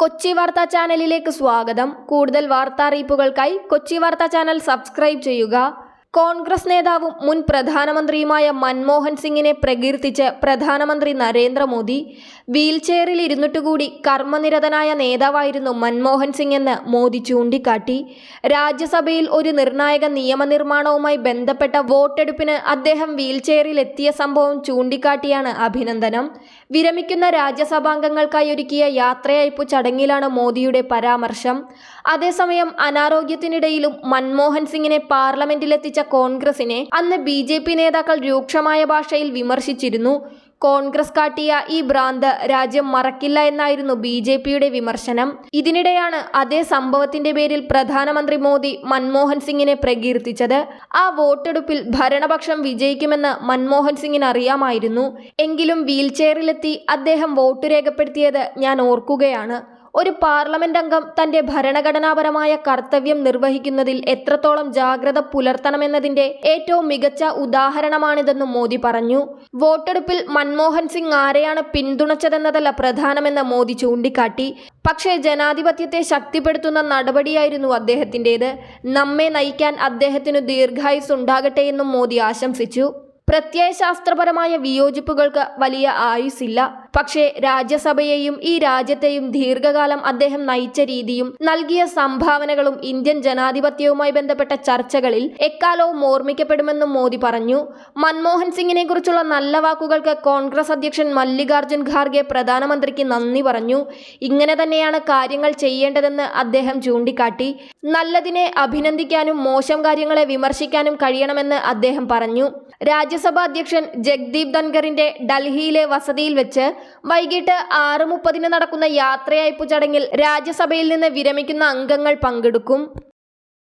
കൊച്ചി വാർത്താ ചാനലിലേക്ക് സ്വാഗതം. കൂടുതൽ വാർത്താ അറിയിപ്പുകൾക്കായി കൊച്ചി വാർത്താ ചാനൽ സബ്സ്ക്രൈബ് ചെയ്യുക. കോൺഗ്രസ് നേതാവും മുൻ പ്രധാനമന്ത്രിയുമായ മൻമോഹൻ സിംഗിനെ പ്രകീർത്തിച്ച് പ്രധാനമന്ത്രി നരേന്ദ്രമോദി വീൽചെയറിൽ ഇരുന്നിട്ടുകൂടി കർമ്മനിരതനായ നേതാവായിരുന്നു മൻമോഹൻ സിംഗ് എന്ന് മോദി ചൂണ്ടിക്കാട്ടി. രാജ്യസഭയിൽ ഒരു നിർണായക നിയമനിർമ്മാണവുമായി ബന്ധപ്പെട്ട വോട്ടെടുപ്പിന് അദ്ദേഹം വീൽചെയറിൽ എത്തിയ സംഭവം ചൂണ്ടിക്കാട്ടിയാണ് അഭിനന്ദനം. വിരമിക്കുന്ന രാജ്യസഭാംഗങ്ങൾക്കായി ഒരുക്കിയ യാത്രയയപ്പ് ചടങ്ങിലാണ് മോദിയുടെ പരാമർശം. അതേസമയം അനാരോഗ്യത്തിനിടയിലും മൻമോഹൻ സിംഗിനെ പാർലമെന്റിലെത്തിച്ച കോൺഗ്രസിനെ അന്ന് ബി നേതാക്കൾ രൂക്ഷമായ ഭാഷയിൽ വിമർശിച്ചിരുന്നു. കോൺഗ്രസ് കാട്ടിയ ഈ ഭ്രാന്ത് രാജ്യം മറക്കില്ല എന്നായിരുന്നു ബി ജെ പിയുടെ വിമർശനം. ഇതിനിടെയാണ് അതേ സംഭവത്തിന്റെ പേരിൽ പ്രധാനമന്ത്രി മോദി മൻമോഹൻ സിംഗിനെ പ്രകീർത്തിച്ചത്. ആ വോട്ടെടുപ്പിൽ ഭരണപക്ഷം വിജയിക്കുമെന്ന് മൻമോഹൻ സിംഗിന് അറിയാമായിരുന്നു. എങ്കിലും വീൽചെയറിലെത്തി അദ്ദേഹം വോട്ട് രേഖപ്പെടുത്തിയത് ഞാൻ ഓർക്കുകയാണ്. ഒരു പാർലമെന്റ് അംഗം തന്റെ ഭരണഘടനാപരമായ കർത്തവ്യം നിർവഹിക്കുന്നതിൽ എത്രത്തോളം ജാഗ്രത പുലർത്തണമെന്നതിന്റെ ഏറ്റവും മികച്ച ഉദാഹരണമാണിതെന്നും മോദി പറഞ്ഞു. വോട്ടെടുപ്പിൽ മൻമോഹൻ സിംഗ് ആരെയാണ് പിന്തുണച്ചതെന്നതല്ല പ്രധാനമെന്ന് മോദി ചൂണ്ടിക്കാട്ടി. പക്ഷേ ജനാധിപത്യത്തെ ശക്തിപ്പെടുത്തുന്ന നടപടിയായിരുന്നു അദ്ദേഹത്തിന്റെത് നമ്മെ നയിക്കാൻ അദ്ദേഹത്തിനു ദീർഘായുസ് ഉണ്ടാകട്ടെ എന്നും മോദി ആശംസിച്ചു. പ്രത്യയശാസ്ത്രപരമായ വിയോജിപ്പുകൾക്ക് വലിയ ആയുസില്ല പക്ഷേ രാജ്യസഭയെയും ഈ രാജ്യത്തെയും ദീർഘകാലം അദ്ദേഹം നയിച്ച രീതിയും നൽകിയ സംഭാവനകളും ഇന്ത്യൻ ജനാധിപത്യവുമായി ബന്ധപ്പെട്ട ചർച്ചകളിൽ എക്കാലവും ഓർമ്മിക്കപ്പെടുമെന്നും മോദി പറഞ്ഞു. മൻമോഹൻ സിംഗിനെ കുറിച്ചുള്ള നല്ല വാക്കുകൾക്ക് കോൺഗ്രസ് അധ്യക്ഷൻ മല്ലികാർജുൻ ഖാർഗെ പ്രധാനമന്ത്രിക്ക് നന്ദി പറഞ്ഞു. ഇങ്ങനെ തന്നെയാണ് കാര്യങ്ങൾ ചെയ്യേണ്ടതെന്ന് അദ്ദേഹം ചൂണ്ടിക്കാട്ടി. നല്ലതിനെ അഭിനന്ദിക്കാനും മോശം കാര്യങ്ങളെ വിമർശിക്കാനും കഴിയണമെന്ന് അദ്ദേഹം പറഞ്ഞു. രാജ്യസഭാ അധ്യക്ഷൻ ജഗ്ദീപ് ധൻഖറിന്റെ ഡൽഹിയിലെ വസതിയിൽ വെച്ച് വൈകിട്ട് ആറ് മുപ്പതിന് നടക്കുന്ന യാത്രയയപ്പ് ചടങ്ങിൽ രാജ്യസഭയിൽ നിന്ന് വിരമിക്കുന്ന അംഗങ്ങൾ പങ്കെടുക്കും.